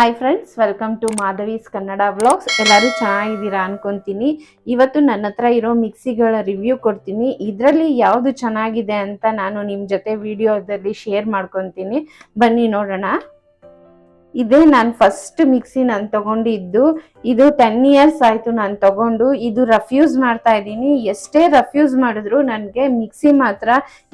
Hi friends welcome to Madhavi's Kannada vlogs ಎಲ್ಲರೂ ಚೆನ್ನಾಗಿದ್ದೀರಾ ಅನ್ಕೊಂತೀನಿ. ಇವತ್ತು ನನ್ನ ಹತ್ರ ಇರೋ ಮಿಕ್ಸಿಗಳ ರಿವ್ಯೂ ಕೊಡ್ತೀನಿ. ಇದರಲ್ಲಿ ಯಾವುದು ಚೆನ್ನಾಗಿದೆ ಅಂತ ನಾನು ನಿಮ್ಮ ಜೊತೆ ವಿಡಿಯೋದಲ್ಲಿ ಶೇರ್ ಮಾಡ್ಕೊತೀನಿ. ಬನ್ನಿ ನೋಡೋಣ. ಇದೇ ನಾನು ಫಸ್ಟ್ ಮಿಕ್ಸಿ ನಾನು ತಗೊಂಡಿದ್ದು. ಇದು ಟೆನ್ ಇಯರ್ಸ್ ಆಯ್ತು ನಾನು ತಗೊಂಡು. ಇದು ರಫ್ಯೂಸ್ ಮಾಡ್ತಾ ಇದ್ದೀನಿ. ಎಷ್ಟೇ ರಫ್ಯೂಸ್ ಮಾಡಿದ್ರು ನನಗೆ ಮಿಕ್ಸಿ ಮಾತ್ರ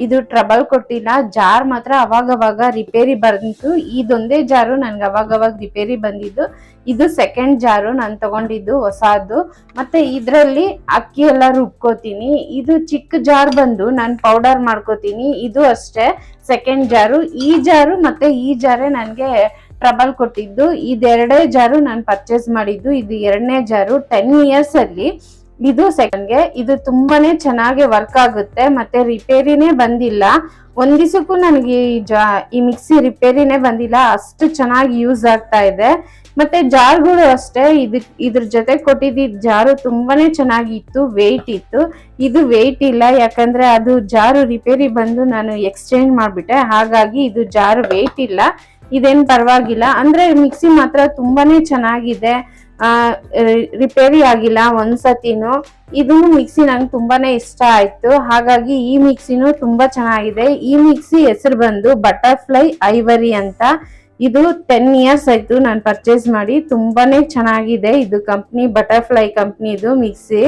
ಇದು ಟ್ರಬಲ್ ಕೊಟ್ಟಿಲ್ಲ. ಜಾರ್ ಮಾತ್ರ ಅವಾಗವಾಗ ರಿಪೇರಿ ಬಂತು. ಇದೊಂದೇ ಜಾರು ನನ್ಗೆ ಅವಾಗವಾಗ ರಿಪೇರಿ ಬಂದಿದ್ದು. ಇದು ಸೆಕೆಂಡ್ ಜಾರು ನಾನು ತಗೊಂಡಿದ್ದು, ಹೊಸದು. ಮತ್ತೆ ಇದರಲ್ಲಿ ಅಕ್ಕಿ ಎಲ್ಲ ರುಬ್ಕೋತೀನಿ. ಇದು ಚಿಕ್ಕ ಜಾರ್ ಬಂದು ನಾನು ಪೌಡರ್ ಮಾಡ್ಕೋತೀನಿ. ಇದು ಅಷ್ಟೇ ಸೆಕೆಂಡ್ ಜಾರು ಈ ಜಾರು ಮತ್ತೆ ಈ ಜಾರೇ ನನಗೆ ಟ್ರಬಲ್ ಕೊಟ್ಟಿದ್ದು. ಇದೆರಡೇ ಜಾರು ನಾನು ಪರ್ಚೇಸ್ ಮಾಡಿದ್ದು. ಇದು ಎರಡನೇ ಜಾರು ಟೆನ್ ಇಯರ್ಸ್ ಅಲ್ಲಿ. ಇದು ಸೆಕೆಂಡ್ಗೆ ಇದು ತುಂಬಾನೇ ಚೆನ್ನಾಗಿ ವರ್ಕ್ ಆಗುತ್ತೆ. ಮತ್ತೆ ರಿಪೇರಿನೇ ಬಂದಿಲ್ಲ. ಒಂದ್ ದಿವಸಕ್ಕೂ ನನಗೆ ಈ ಜಾ, ಈ ಮಿಕ್ಸಿ ರಿಪೇರಿನೇ ಬಂದಿಲ್ಲ. ಅಷ್ಟು ಚೆನ್ನಾಗಿ ಯೂಸ್ ಆಗ್ತಾ ಇದೆ. ಮತ್ತೆ ಜಾರ್ಗಳು ಅಷ್ಟೇ. ಇದು, ಇದ್ರ ಜೊತೆ ಕೊಟ್ಟಿದ್ದ ಜಾರು ತುಂಬಾನೇ ಚೆನ್ನಾಗಿತ್ತು ವೆಯ್ಟ್ ಇತ್ತು. ಇದು ವೆಯ್ಟ್ ಇಲ್ಲ. ಯಾಕಂದ್ರೆ ಅದು ಜಾರು ರಿಪೇರಿ ಬಂದು ನಾನು ಎಕ್ಸ್ಚೇಂಜ್ ಮಾಡಿಬಿಟ್ಟೆ. ಹಾಗಾಗಿ ಇದು ಜಾರು ವೆಯ್ಟ್ ಇಲ್ಲ. ಇದೇನ್ ಪರವಾಗಿಲ್ಲ. ಅಂದ್ರೆ ಮಿಕ್ಸಿ ಮಾತ್ರ ತುಂಬಾನೇ ಚೆನ್ನಾಗಿದೆ. ರಿಪೇರಿ ಆಗಿಲ್ಲ ಒಂದ್ಸತಿನು. ಇದು ಮಿಕ್ಸಿ ನಂಗೆ ತುಂಬಾನೇ ಇಷ್ಟ ಆಯ್ತು. ಹಾಗಾಗಿ ಈ ಮಿಕ್ಸಿನೂ ತುಂಬಾ ಚೆನ್ನಾಗಿದೆ. ಈ ಮಿಕ್ಸಿ ಹೆಸರು ಬಂದು ಬಟರ್ಫ್ಲೈ ಐವರಿ ಅಂತ. ಇದು ಟೆನ್ ಇಯರ್ಸ್ ಆಯ್ತು ನಾನು ಪರ್ಚೇಸ್ ಮಾಡಿ. ತುಂಬಾನೇ ಚೆನ್ನಾಗಿದೆ. ಇದು ಕಂಪ್ನಿ ಬಟರ್ಫ್ಲೈ ಕಂಪ್ನಿದು ಮಿಕ್ಸಿ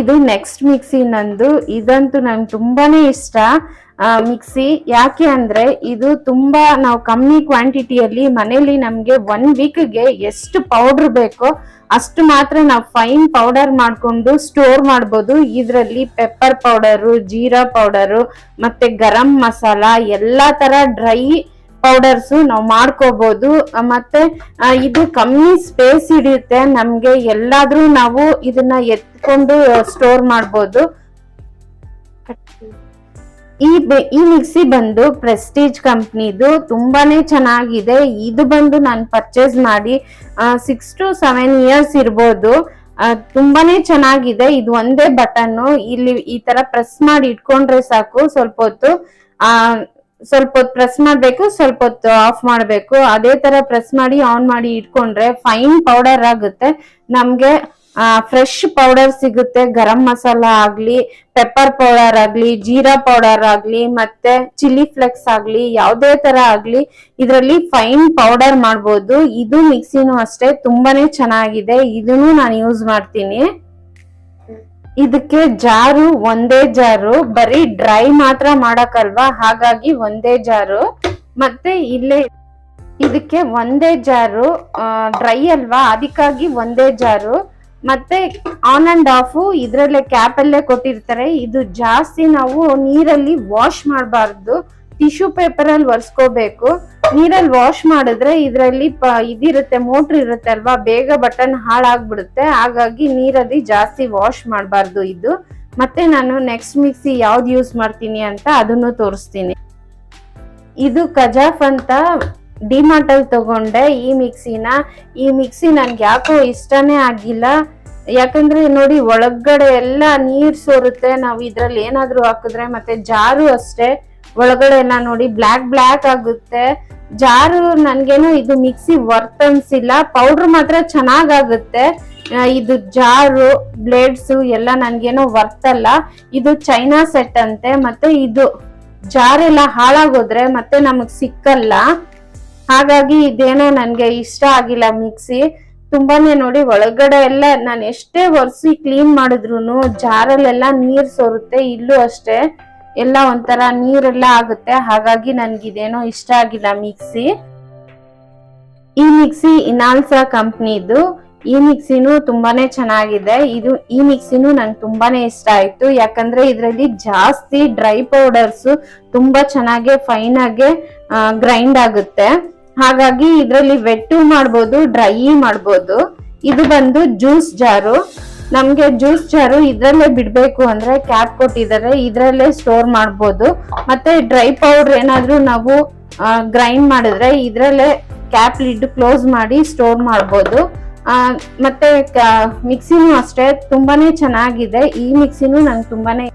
ಇದು ನೆಕ್ಸ್ಟ್ ಮಿಕ್ಸಿ ನಂದು. ಇದಂತೂ ನಂಗೆ ತುಂಬಾನೇ ಇಷ್ಟ. ಮಿಕ್ಸಿ ಯಾಕೆ ಅಂದ್ರೆ ಇದು ತುಂಬಾ ನಾವು ಕಮ್ಮಿ ಕ್ವಾಂಟಿಟಿಯಲ್ಲಿ ಮನೇಲಿ ನಮ್ಗೆ ಒನ್ ವೀಕ್ಗೆ ಎಷ್ಟು ಪೌಡರ್ ಬೇಕೋ ಅಷ್ಟು ಮಾತ್ರ ನಾವು ಫೈನ್ ಪೌಡರ್ ಮಾಡಿಕೊಂಡು ಸ್ಟೋರ್ ಮಾಡ್ಬೋದು. ಇದರಲ್ಲಿ ಪೆಪ್ಪರ್ ಪೌಡರು ಜೀರಾ ಪೌಡರು ಮತ್ತೆ ಗರಂ ಮಸಾಲ, ಎಲ್ಲಾ ತರ ಡ್ರೈ ಪೌಡರ್ಸ್ ನಾವು ಮಾಡ್ಕೋಬಹುದು ಮತ್ತೆ ಇದು ಕಮ್ಮಿ ಸ್ಪೇಸ್ ಹಿಡಿಯುತ್ತೆ. ನಮ್ಗೆ ಎಲ್ಲಾದ್ರೂ ನಾವು ಇದನ್ನ ಎತ್ಕೊಂಡು ಸ್ಟೋರ್ ಮಾಡ್ಬೋದು. ಈ ಈ ಮಿಕ್ಸಿ ಬಂದು ಪ್ರೆಸ್ಟೀಜ್ ಕಂಪ್ನಿದು ತುಂಬಾನೇ ಚೆನ್ನಾಗಿದೆ. ಇದು ಬಂದು ನಾನು ಪರ್ಚೇಸ್ ಮಾಡಿ ಸಿಕ್ಸ್ ಟು ಸೆವೆನ್ ಇಯರ್ಸ್ ಇರ್ಬೋದು. ತುಂಬಾನೇ ಚೆನ್ನಾಗಿದೆ. ಇದು ಒಂದೇ ಬಟನ್ ಇಲ್ಲಿ ಈ ತರ ಪ್ರೆಸ್ ಮಾಡಿ ಇಟ್ಕೊಂಡ್ರೆ ಸಾಕು. ಸ್ವಲ್ಪ ಹೊತ್ತು ಸ್ವಲ್ಪ ಹೊತ್ತು ಪ್ರೆಸ್ ಮಾಡಬೇಕು, ಸ್ವಲ್ಪ ಹೊತ್ತು ಆಫ್ ಮಾಡಬೇಕು. ಅದೇ ತರ ಪ್ರೆಸ್ ಮಾಡಿ ಆನ್ ಮಾಡಿ ಇಟ್ಕೊಂಡ್ರೆ ಫೈನ್ ಪೌಡರ್ ಆಗುತ್ತೆ. ನಮ್ಗೆ ಫ್ರೆಶ್ ಪೌಡರ್ ಸಿಗುತ್ತೆ. ಗರಂ ಮಸಾಲ ಆಗ್ಲಿ ಪೆಪ್ಪರ್ ಪೌಡರ್ ಆಗ್ಲಿ, ಜೀರಾ ಪೌಡರ್ ಆಗ್ಲಿ, ಮತ್ತೆ ಚಿಲ್ಲಿ ಫ್ಲೆಕ್ಸ್ ಆಗ್ಲಿ, ಯಾವುದೇ ತರ ಆಗ್ಲಿ, ಇದರಲ್ಲಿ ಫೈನ್ ಪೌಡರ್ ಮಾಡ್ಬೋದು. ಇದು ಮಿಕ್ಸಿನೂ ಅಷ್ಟೇ, ತುಂಬಾನೇ ಚೆನ್ನಾಗಿದೆ. ಇದನ್ನು ನಾನು ಯೂಸ್ ಮಾಡ್ತೀನಿ. ಇದಕ್ಕೆ ಜಾರು ಒಂದೇ ಜಾರು, ಬರೀ ಡ್ರೈ ಮಾತ್ರ ಮಾಡಕ್ಕಲ್ವಾ? ಹಾಗಾಗಿ ಒಂದೇ ಜಾರು. ಮತ್ತೆ ಇಲ್ಲೇ ಇದಕ್ಕೆ ಒಂದೇ ಜಾರು ಡ್ರೈ ಅಲ್ವಾ? ಅದಕ್ಕಾಗಿ ಒಂದೇ ಜಾರು. ಮತ್ತೆ ಆನ್ ಅಂಡ್ ಆಫ್ ಇದ್ರಲ್ಲೇ ಕ್ಯಾಪ್ ಅಲ್ಲೇ ಕೊಟ್ಟಿರ್ತಾರೆ. ಇದು ಜಾಸ್ತಿ ನಾವು ನೀರಲ್ಲಿ ವಾಶ್ ಮಾಡಬಾರ್ದು. ಟಿಶ್ಯೂ ಪೇಪರ್ ಅಲ್ಲಿ ಒರೆಸ್ಕೋಬೇಕು. ನೀರಲ್ಲಿ ವಾಶ್ ಮಾಡಿದ್ರೆ ಇದರಲ್ಲಿ ಇದಿರುತ್ತೆ ಮೋಟ್ರ್ ಇರುತ್ತೆ ಅಲ್ವಾ? ಬೇಗ ಬಟನ್ ಹಾಳಾಗ್ಬಿಡುತ್ತೆ. ಹಾಗಾಗಿ ನೀರಲ್ಲಿ ಜಾಸ್ತಿ ವಾಶ್ ಮಾಡಬಾರ್ದು ಇದು. ಮತ್ತೆ ನಾನು ನೆಕ್ಸ್ಟ್ ಮಿಕ್ಸಿ ಯಾವ್ದು ಯೂಸ್ ಮಾಡ್ತೀನಿ ಅಂತ ಅದನ್ನು ತೋರಿಸ್ತೀನಿ. ಇದು ಕಜಾಫ್ ಅಂತ ಡಿಮಾರ್ಟ್ ಅಲ್ಲಿ ತಗೊಂಡೆ ಈ ಮಿಕ್ಸಿನ ಈ ಮಿಕ್ಸಿ ನನ್ಗೆ ಯಾಕೋ ಇಷ್ಟನೇ ಆಗಿಲ್ಲ. ಯಾಕಂದ್ರೆ ನೋಡಿ ಒಳಗಡೆ ಎಲ್ಲ ನೀರ್ ಸೋರುತ್ತೆ. ನಾವು ಇದ್ರಲ್ಲಿ ಏನಾದ್ರೂ ಹಾಕಿದ್ರೆ ಮತ್ತೆ ಜಾರು ಅಷ್ಟೇ. ಒಳಗಡೆ ಎಲ್ಲ ನೋಡಿ ಬ್ಲ್ಯಾಕ್ ಬ್ಲ್ಯಾಕ್ ಆಗುತ್ತೆ. ಜಾರು ನನ್ಗೇನು ಇದು ಮಿಕ್ಸಿ ವರ್ತ್ ಅನ್ಸಿಲ್ಲ. ಪೌಡರ್ ಮಾತ್ರ ಚೆನ್ನಾಗಾಗುತ್ತೆ. ಇದು ಜಾರು, ಬ್ಲೇಡ್ಸ್ ಎಲ್ಲ ನನ್ಗೇನೋ ವರ್ತ್ ಅಲ್ಲ. ಇದು ಚೈನಾ ಸೆಟ್ ಅಂತೆ. ಮತ್ತೆ ಇದು ಜಾರೆಲ್ಲ ಹಾಳಾಗೋದ್ರೆ ಮತ್ತೆ ನಮಗ್ ಸಿಕ್ಕಲ್ಲ. ಹಾಗಾಗಿ ಇದೇನೋ ನನ್ಗೆ ಇಷ್ಟ ಆಗಿಲ್ಲ ಮಿಕ್ಸಿ. ತುಂಬಾನೇ ನೋಡಿ, ಒಳಗಡೆ ಎಲ್ಲ ನಾನು ಎಷ್ಟೇ ಒರೆಸಿ ಕ್ಲೀನ್ ಮಾಡಿದ್ರು ಜಾರಲ್ಲೆಲ್ಲ ನೀರ್ ಸೋರುತ್ತೆ, ಇಲ್ಲೂ ಅಷ್ಟೇ. ಎಲ್ಲ ಒಂಥರ ನೀರೆಲ್ಲ ಆಗುತ್ತೆ. ಹಾಗಾಗಿ ನನ್ಗಿದೇನೋ ಇಷ್ಟ ಆಗಿಲ್ಲ ಮಿಕ್ಸಿ. ಈ ಮಿಕ್ಸಿ ಇನಾಲ್ಸಾ ಕಂಪ್ನಿದು. ಈ ಮಿಕ್ಸಿನೂ ತುಂಬಾನೇ ಚೆನ್ನಾಗಿದೆ. ಇದು ಈ ಮಿಕ್ಸಿನೂ ನಂಗೆ ತುಂಬಾನೇ ಇಷ್ಟ ಆಯ್ತು. ಯಾಕಂದ್ರೆ ಇದರಲ್ಲಿ ಜಾಸ್ತಿ ಡ್ರೈ ಪೌಡರ್ಸ್ ತುಂಬಾ ಚೆನ್ನಾಗಿ ಫೈನ್ ಆಗಿ ಗ್ರೈಂಡ್ ಆಗುತ್ತೆ. ಹಾಗಾಗಿ ಇದರಲ್ಲಿ ವೆಟ್ಟು ಮಾಡ್ಬೋದು, ಡ್ರೈ ಮಾಡ್ಬೋದು. ಇದು ಬಂದು ಜ್ಯೂಸ್ ಜಾರು. ನಮ್ಗೆ ಜ್ಯೂಸ್ ಜಾರು ಇದ್ರಲ್ಲೇ ಬಿಡ್ಬೇಕು ಅಂದ್ರೆ ಕ್ಯಾಪ್ ಕೊಟ್ಟಿದ್ದಾರೆ, ಇದ್ರಲ್ಲೇ ಸ್ಟೋರ್ ಮಾಡ್ಬೋದು. ಮತ್ತೆ ಡ್ರೈ ಪೌಡರ್ ಏನಾದ್ರೂ ನಾವು ಗ್ರೈಂಡ್ ಮಾಡಿದ್ರೆ ಇದ್ರಲ್ಲೇ ಕ್ಯಾಪ್ ಲಿಡ್ ಕ್ಲೋಸ್ ಮಾಡಿ ಸ್ಟೋರ್ ಮಾಡ್ಬೋದು. ಮತ್ತೆ ಮಿಕ್ಸಿನೂ ಅಷ್ಟೇ, ತುಂಬಾನೇ ಚೆನ್ನಾಗಿದೆ. ಈ ಮಿಕ್ಸಿನೂ ನಂಗೆ ತುಂಬಾನೇ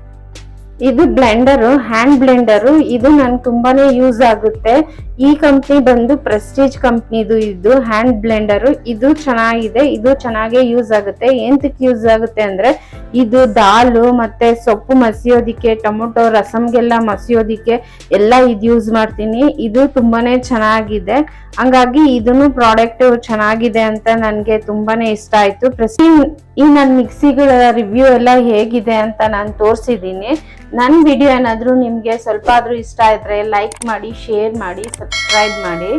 ಇದು ಬ್ಲೆಂಡರು, ಹ್ಯಾಂಡ್ ಬ್ಲೆಂಡರು. ಇದು ನನ್ಗೆ ತುಂಬಾನೇ ಯೂಸ್ ಆಗುತ್ತೆ. ಈ ಕಂಪ್ನಿ ಬಂದು ಪ್ರೆಸ್ಟೀಜ್ ಕಂಪ್ನಿದು ಇದು, ಹ್ಯಾಂಡ್ ಬ್ಲೆಂಡರು. ಇದು ಚೆನ್ನಾಗಿದೆ. ಇದು ಚೆನ್ನಾಗೇ ಯೂಸ್ ಆಗುತ್ತೆ. ಎಂತಕ್ಕೆ ಯೂಸ್ ಆಗುತ್ತೆ ಅಂದ್ರೆ, ಇದು ದಾಲು ಮತ್ತೆ ಸೊಪ್ಪು ಮಸಿಯೋದಿಕ್ಕೆ ಟೊಮೊಟೊ, ರಸಮ್ಗೆಲ್ಲ ಮಸಿಯೋದಿಕ್ಕೆ ಎಲ್ಲ ಇದು ಯೂಸ್ ಮಾಡ್ತೀನಿ. ಇದು ತುಂಬಾನೇ ಚೆನ್ನಾಗಿದೆ. ಹಂಗಾಗಿ ಇದನ್ನು ಪ್ರಾಡಕ್ಟ್ ಚೆನ್ನಾಗಿದೆ ಅಂತ ನನಗೆ ತುಂಬಾನೇ ಇಷ್ಟ ಆಯ್ತು. ಪ್ರತಿ ಈ ನನ್ನ ಮಿಕ್ಸಿಗಳ ರಿವ್ಯೂ ಎಲ್ಲ ಹೇಗಿದೆ ಅಂತ ನಾನು ತೋರಿಸಿದ್ದೀನಿ ನನ್ನ ವಿಡಿಯೋ ಏನಾದರೂ ನಿಮಗೆ ಸ್ವಲ್ಪ ಆದರೂ ಇಷ್ಟ ಇದ್ರೆ ಲೈಕ್ ಮಾಡಿ ಶೇರ್ ಮಾಡಿ ಸಬ್ಸ್ಕ್ರೈಬ್ ಮಾಡಿ.